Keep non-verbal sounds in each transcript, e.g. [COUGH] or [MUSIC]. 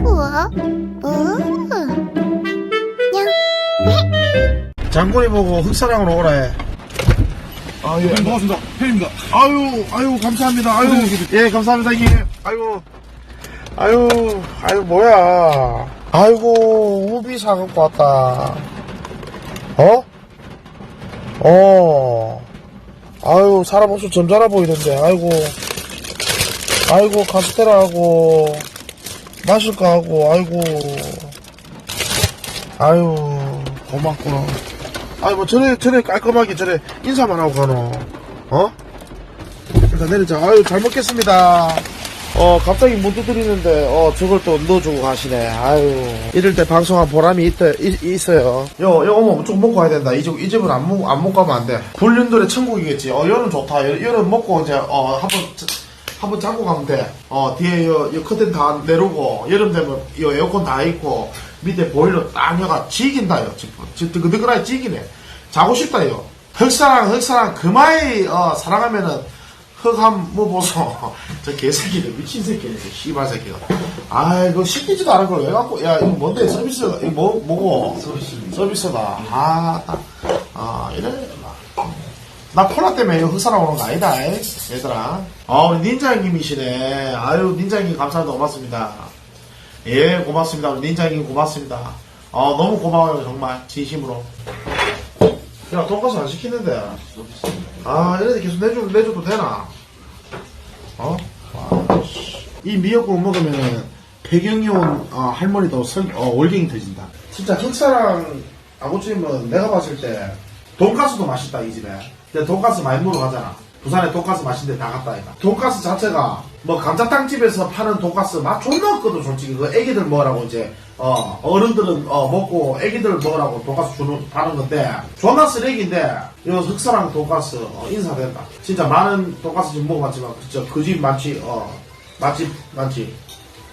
우와, 우, 장군이 보고 흑사랑으로 오라 해. 아, 예. 반갑습니다. 팬입니다. 아유, 아유, 감사합니다. 아유, 예, 감사합니다, 형님. 아이고, 아유, 아유, 뭐야. 아이고, 우비 사갖고 왔다. 어? 어. 아유, 사람 옷이 점잖아 보이던데, 아이고. 아이고, 카스테라하고, 마실 거 하고, 아이고. 아유, 고맙구나. 아니, 뭐, 전에, 전에 깔끔하게 전에 인사만 하고 가노. 어? 일단 내리자. 아유, 잘 먹겠습니다. 어, 갑자기 못 두드리는데, 어, 저걸 또 넣어주고 가시네. 아유. 이럴 때 방송한 보람이 있, 있, 어요 요, 요, 어머, 좀 먹고 가야 된다. 이 집, 이 집은 안 먹, 안 먹고 가면 안 돼. 불륜돌의 천국이겠지. 어, 여름 좋다. 여, 여름 먹고 이제, 어, 한 번, 한번 잡고 가면 돼. 어, 뒤에 요, 요 커튼 다 내리고, 여름 되면 요 에어컨 다 있고, 밑에 보일러 딱 여가 지긴다, 요. 뜨끈뜨끈하게 지기네. 자고 싶다, 요. 흑사랑, 흑사랑, 그마이, 어, 사랑하면은, 흑함, 뭐, 보소. [LAUGHS] 저 개새끼네. 미친 새끼네. 저 씨발 새끼가. 아, 이거 시키지도 않은 걸 왜 갖고, 야, 이거 뭔데? 서비스, 이거 뭐, 뭐고? 서비스. 서비스다. 아, 딱. 아, 이래. 나 콜라 때문에 흑사랑 오는 거 아니다, 이. 얘들아. 아, 우리 닌자 형님이시네. 아유, 닌자 형님 감사합니다. 고맙습니다. 예, 고맙습니다. 우리 닌자 형님 고맙습니다. 아, 너무 고마워요, 정말. 진심으로. 야, 돈가스 안 시키는데. 아, 이래도 계속 내줘, 내줘도 되나? 어? 아, 씨. 이 미역국 먹으면 배경이 온 어, 할머니도 설, 어, 월경이 터진다. 진짜 흑사랑 아구찜은 내가 봤을 때 돈가스도 맛있다, 이 집에. 근데 돈가스 많이 먹으러 가잖아. 부산에 돈가스 맛있는데 다 갔다 이가 돈가스 자체가 뭐 감자탕 집에서 파는 돈가스 맛 존나 없거든 솔직히. 그 애기들 먹으라고 이제 어 어른들은 어 먹고 애기들 먹으라고 돈가스 주는 파는 건데 존나 쓰레기인데 이 흑사랑 돈가스 어, 인사된다. 진짜 많은 돈가스 집 먹어봤지만 그집 맛집 어 맛집 맛집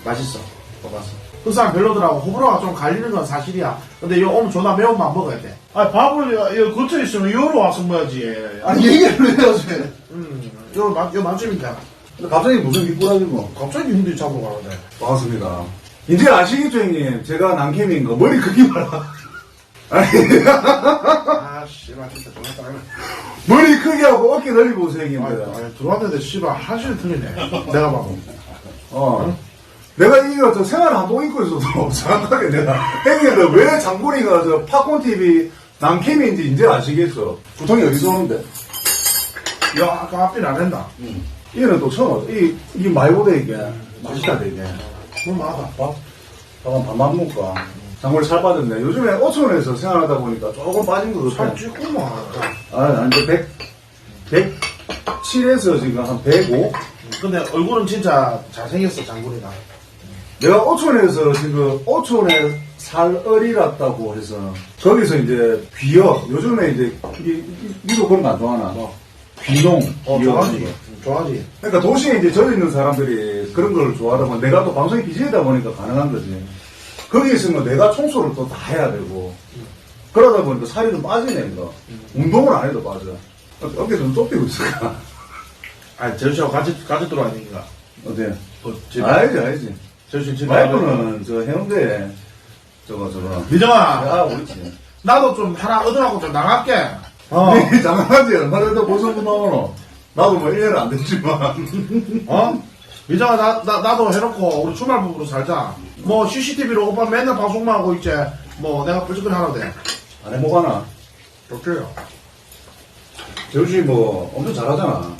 맛있어 돈가스 흑사랑 별로더라고 호불호가 좀 갈리는 건 사실이야 근데 요 오면 존나 매운맛 먹어야 돼 아 밥을 여 근처에 있으면 여로 와서 먹어야지 아니, 얘기를 해야지. 음, 요, 맛, 요 맛집이니까. 근데 갑자기 무슨 미꾸라지고. 갑자기 힘들이 잡으러 가는데. 반갑습니다. 이제 아시겠죠, 형님? 제가 남캠인 거. 머리 크기 봐라. [LAUGHS] 아니, 아, 씨발, 진짜 좋았다. 머리 크기하고 어깨 넓이 보세요. 아니, 들어왔는데, 씨발, 하실 틀리네. 내가 봐도. 어. 내가 이거 저 생활 한동 입고 있어도 [LAUGHS] 정확하게 내가 형님들 왜 장군이가 저 팝콘 TV 남캠인지 이제 아시겠어. 구통이 어디서 오는데? 야, 아까 앞길 안 했나? 이거는 또 처음 왔어. 이, 이게 말보다 이게 맛있다, 이게. 물 많아. 밥? 밥은 밥만 먹고. 장군이 살 빠졌네. 요즘에 오천원에서 생활하다 보니까 조금 빠진 것 같아. 살 찌구만. 아, 아니, 100, 107에서 지금 한 105? 근데 얼굴은 진짜 잘생겼어, 장군이가. 내가 오천에서 지금 오천에 살얼이랐다고 해서 거기서 이제 귀역 요즘에 이제 이, 이, 미국 그런 거안 좋아하나 귀농 어, 귀역 좋아하지. 이런 거. 좋아하지. 그러니까 도시에 이제 젖어 있는 사람들이 그런 걸 좋아하다 보면 내가 또 방송이 BJ다 보니까 가능한 거지 거기 있으면 내가 청소를 또 다 해야 되고 그러다 보니까 살이 좀 빠지네 이거 운동을 안 해도 빠져 어깨 좀 좁히고 있을까 아니, 제주씨하고 같이, 같이 들어와야 되니까. 어때 어. 알지 알지 제주씨 집에. 와이프는 저 해운대 저거 저거 미정아, 아 나도 좀 하나 얻으라고 좀 나갈게. 어 [LAUGHS] 장난하지 얼마 전에 보석분 나오노 나도 뭐 1년은 안 됐지만 어? 미정아, 나, 나, 나도 해놓고, 우리 주말 부부로 살자. 뭐, CCTV로 오빠 맨날 방송만 하고 있지. 뭐, 내가 불끈 하나 돼. 안 해먹하나 좋게요. 재우씨 뭐 엄청 잘하잖아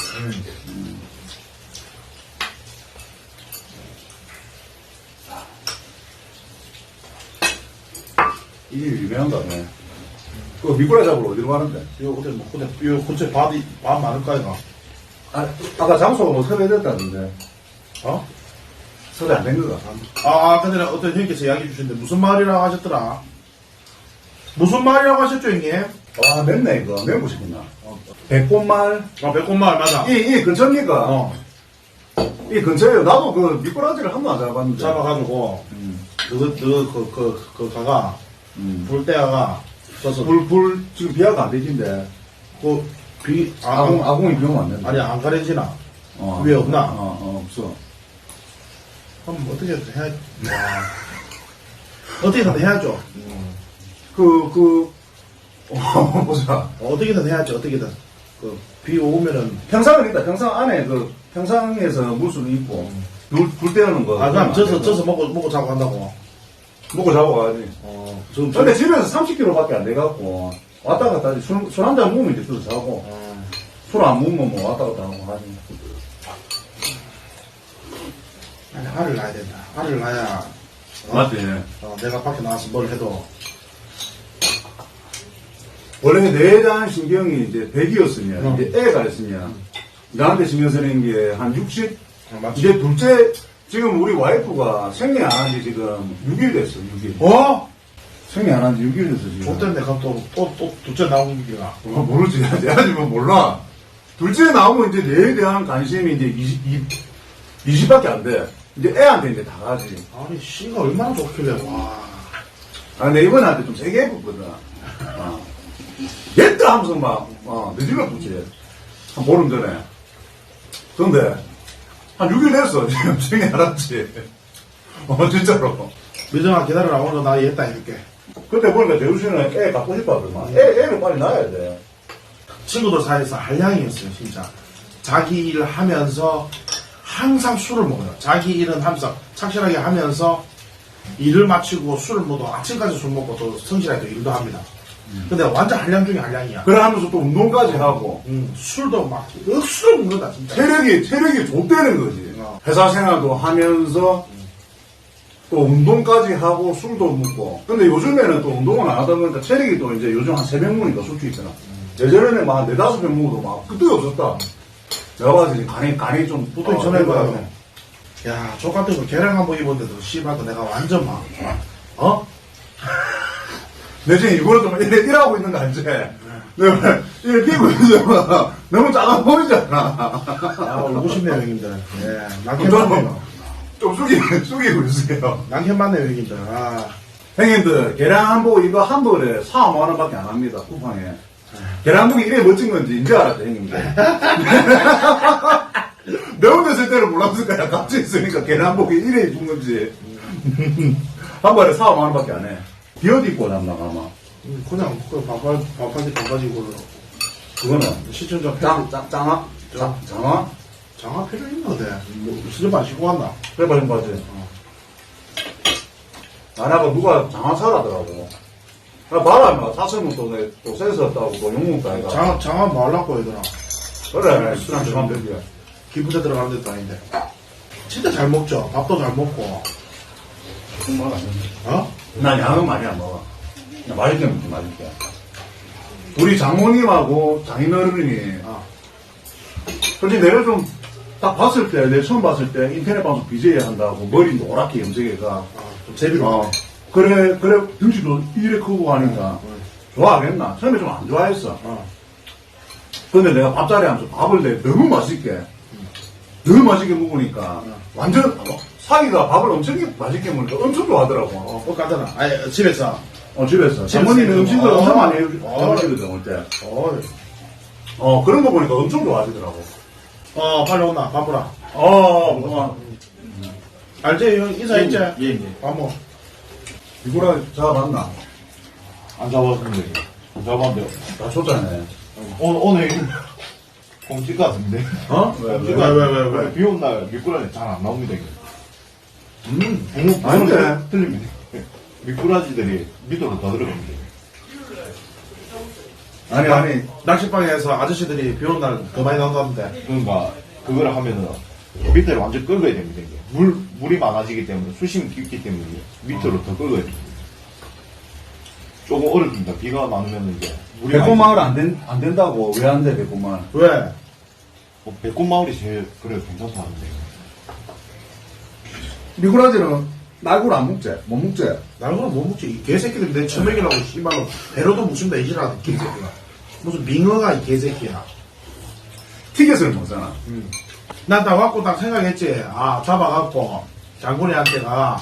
이게 유명한가네 그 미꾸라 잡으러 어디로 가는데? 이거 어때, 뭐, 근데, 이거 근처에 밥이, 밥 많을까, 이거? 아, 아까 장소가 뭐 섭외됐다는데 어? 섭외 안 된 거가 아, 아까 전에 어떤 형님께서 이야기해 주셨는데, 무슨 말이라고 하셨더라? 무슨 말이라고 하셨죠, 형님? 와 맵네 이거 매고 싶구나 백꽃말 아, 백곰말, 맞아. 이, 이 근처입니까? 어, 이 근처에요 나도 그 미꾸라지를 한 번 안 잡아봤는데 잡아가지고, 음, 그, 그, 그, 그, 그, 가가, 음. 불때가, 져서, 불, 불, 지금 비하가 안 되긴데. 그, 비, 아, 아궁, 아궁이 비우면 안 된다. 아니, 안 가려지나? 어. 위에 없나? 어, 어, 없어. 그럼 어떻게든 해야, 와. [LAUGHS] 어떻게든 해야죠. 그, 그, [LAUGHS] 어, 보자. 어떻게든 해야죠, 어떻게든. 그, 비 오면은. 평상은 있다. 평상 안에 그, 평상에서 물수도 있고, 불, 불 때우는 거. 아, 그럼 져서, 져서 먹고, 먹고 자고 한다고. 먹고 자고 가야지. 어, 저, 근데 집에서 30km밖에 안 돼갖고, 왔다 갔다 하지. 술, 술한잔 먹으면 이제 또 자고, 어, 술안 먹으면 뭐 왔다 갔다 하고 하지. 아니, 알을 낳아야 된다. 알을 낳아야. 어, 맞지? 어, 내가 밖에 나와서 뭘 해도. 원래 내장 신경이 이제 100이었으면, 어. 이제 애가 있으면, 나한테 신경 쓰는 게 한 60? 어, 맞지? 이제 둘째, 지금 우리 와이프가 생리 안 한 지 지금 6일 됐어, 6일. 어? 생리 안 한 지 6일 됐어, 지금. 족된데, 그럼 또, 또, 또, 둘째 나오는 기가. 어, 모르지. [LAUGHS] 내가 지금 몰라. 둘째 나오면 이제 뇌에 대한 관심이 이제 20, 20, 밖에안 돼. 이제 애한테 이제 다 가지. 아니, 씨가 얼마나 좋길래, 와. 아, 근데 이번한테 좀 세게 해봤거든. 어. 됐다 하면서 막, 어, 늦으면 붙지. 한 보름 전에. 근데, 한 6일 됐어. 지금 [LAUGHS] 생이 알았지. 어, 진짜로. 미정아, 기다려라. 오늘 나 얘다 해줄게. 그때 보니까 재우 씨는 애 갖고 싶어 하더만. 애, 애를 빨리 낳아야 돼. 친구들 사이에서 한량이었어요, 진짜. 자기 일 하면서 항상 술을 먹어요. 자기 일은 항상 착실하게 하면서 일을 마치고 술을 먹고 아침까지 술 먹고 또 성실하게 또 일도 합니다. 근데 완전 한량 중에 한량이야. 그래 하면서 또 운동까지 하고. 음, 술도 막 억수로 먹는다, 진짜. 체력이, 체력이 좆되는 거지. 어. 회사 생활도 하면서, 또 운동까지 하고 술도 먹고. 근데 요즘에는 또 운동을 안 하다 보니까 체력이 또 이제 요즘 한 새벽 먹으니까 솔직히 있잖아. 예전에는 막 네다섯 병 먹어도 막 그때가 없었다. 내가 봤을 때 간이, 간이 좀. 보통 어, 전화해봐요. 그거야. 야, 저 같은 거 계량 한번 입었는데도 씨발도 내가 완전 막, 어? 내 지금 이거를 좀 이래, 일하고 있는 거 알지? 내가 이렇게 끼고 있으면 너무 작아 보이잖아. 아, 울고 싶네요, 형님들. 예, 좀, 맞네요. 좀 숙이고, 숙이고 있어요. 남편 맞네요, 형님들. 아, 형님들, 계량한복 이거 한 벌에 4, 5만 원 밖에 안 합니다, 쿠팡에. 계량복이 이래 멋진 건지 이제 알았다, 형님들. [LAUGHS] 있을 때는 몰랐을 거야. 같이 있으니까 계량복이 이래 입은 건지. [LAUGHS] 한 벌에 4, 5만 원 밖에 안 해. 비옷 입고 남나가 아마. 음, 그냥, 그, 반팔, 반팔티 반바지 입고 그거는. 시청자 짱, 짱, 짱아? 짱, 짱아? 장화 필요 있나, 돼? 뭐, 슬립 안 신고 왔나? 그래, 봐좀 봐지. 나나가 누가 장화 사라더라고. 나 봐라, 막, 사슴은 또, 내, 또 센스 없다고, 또 이거. 장화, 장화 뭐 하려고, 얘들아. 그래, 술한 잔 되게. 기부대 들어가는 데도 아닌데. 진짜 잘 먹죠? 밥도 잘 먹고. 정말 안 돼. 어? 난 양은 많이 안 먹어. 그냥 맛있게 먹지, 맛있게. 우리 장모님하고 장인어른이, 아, 솔직히 내가 좀, 딱 봤을 때, 내 처음 봤을 때, 인터넷 방송 BJ 한다고, 머리 노랗게 염색해가, 아, 좀 제비로. 어, 그래, 그래, 등치도 이래 크고 하니까, 응. 좋아하겠나? 처음에 좀 안 좋아했어. 어. 근데 내가 밥자리 하면서 밥을 내 너무 맛있게, 너무 맛있게 먹으니까, 완전, 어, 사이가 밥을 엄청 맛있게 먹으니까 엄청 좋아하더라고. 어, 꼭 가잖아. 아니, 집에서. 어, 집에서. 해서. 음식을 어. 엄청 많이 해주- 어. 해주시거든, 올 때. 어, 어, 그런 거 보니까 엄청 좋아하시더라고. 어, 빨리 온나. 바쁘라. 어, 뭐, 알지? 형, 인사했지? 예, 예. 밥 먹. 이거랑 잡아봤나? 안 잡았는데. 안 잡았는데. 다 줬잖아. 오늘, 오늘, 공칠 것 같은데. 어? 왜, 왜, 왜, 왜, 왜? 비 온 날 미꾸라지 잘 안 나옵니다, 이게. 음, 오늘, 아닌데. 틀립니다. 미꾸라지들이 밑으로 더 들어갑니다. 아니, 아니. 낚시방에서 아저씨들이 비 오는 날 더 많이 나온다는데. 그러니까, 그걸 하면은, 밑에를 완전 긁어야 됩니다, 이게. 물, 물이 많아지기 때문에, 수심이 깊기 때문에, 밑으로 더 긁어야 됩니다. 조금 어렵습니다. 비가 많으면 이제. 물이 많이 백곰마을 안, 된, 안 된다고. 왜 안 돼, 백곰마을? 왜? 어, 백곰마을이 제일, 그래, 괜찮다 하는데. 미꾸라지는 날고를 안 먹지? 못 먹지? 날고는 못 먹지. 이 개새끼들 내 처먹이라고 씨발로 배로도 묻힌다 이지라는 개새끼가. 무슨 빙어가 이 개새끼야. 티켓을 먹잖아. 난딱 왔고 딱 생각했지. 아, 잡아갖고 장군이한테가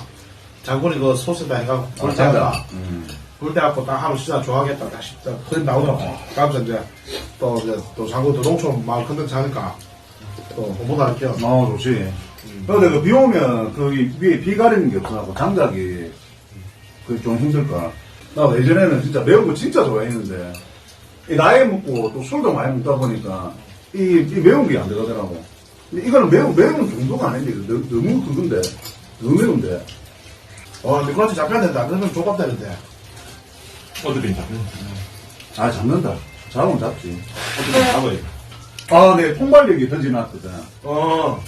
장군이 그 소스다 해갖고 볼 때가 음. 볼 때갖고 딱 하루 시사 좋아하겠다. 딱 싶다. 그림 나오더라고. 그러면서 이제 또, 이제 또 장군 또 농촌 마을 컨텐츠 하니까 또 홍보도 할게요. 어, 좋지. 근데 그 비 오면 그 위에 비 가리는 게 없어갖고 장작이 그좀 힘들까. 나 예전에는 진짜 매운 거 진짜 좋아했는데 이 나이 먹고 또 술도 많이 먹다 보니까 이, 이 매운 게안 들어가더라고. 근데 이거는 매운 매운 정도가 아닌데 너무, 너무 그건데 너무 매운데. 어, 미꾸라지 잡혀야 된다. 그러면 조갑되는데. 어떻게 잡아 잡는다. 잡으면 잡지. 어떻게 잡아야 돼? 아, 네 통발력이 던지놨거든. 어,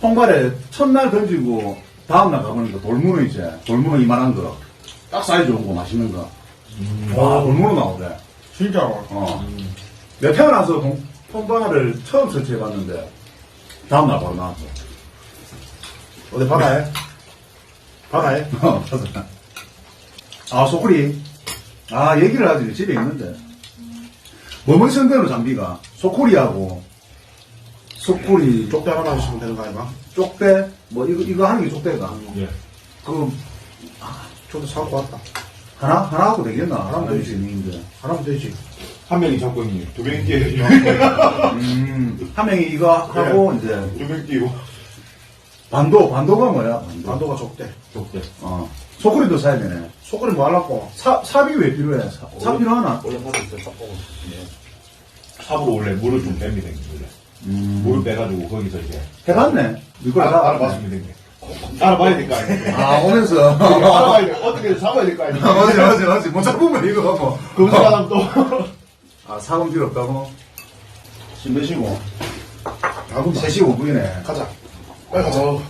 통발에 첫날 던지고 다음날 가보니까 돌문어 이제 돌문어 이만한 거. 딱 사이즈 좋은 거 맛있는 거. 와 돌문어 나오대. 진짜로. 어. 내가 태어나서 통, 통발을 처음 설치해봤는데 다음날 바로 나왔어. 어디 바다에? 바다에? [LAUGHS] 어, 맞아. 아 소쿠리. 아 얘기를 하지 집에 있는데. 뭐뭐 있었는데요 장비가 소쿠리하고 소쿠리 쪽대 하나만 있으면 되는 거 아닌가? 쪽대 뭐 이거 이거 하는 게 쪽대가. 예. 그 쪽대 사갖고 왔다. 하나 하나 하고 되겠나? 하나 하나 될수 있는데. 하나면 되지. 한 명이 잡고 있니? 두 명이 뛰어야죠. 음, [LAUGHS] 한 명이 이거 하고 이제 두명 뛰고. 반도 반도가 뭐야? 반도. 반도가 쪽대. 좋대. 어. 소쿠리도 사야 되네. 소쿠리 뭐 하려고? 사 삽이 왜 필요해? 사, 삽 필요하나? 원래 사도 있어, sap보고. 삽으로 원래 물을 좀 뺍니다, 원래. 음. 물을 빼가지고 거기서 이제. 해봤네. 이걸 알아, 다 알아봤습니다, 이제. 알아봐야 될 거 아니에요. 아 오면서. 알아봐야 돼. 어떻게 잡아야 될 거 아니에요. 맞지 맞지 맞지. 못 잡으면 이거 뭐. 그 사람 또. [LAUGHS] 아 사금 필요 없다고? 신 몇시고? 아구 3시 5분이네. 가자. 빨리 가자. 어.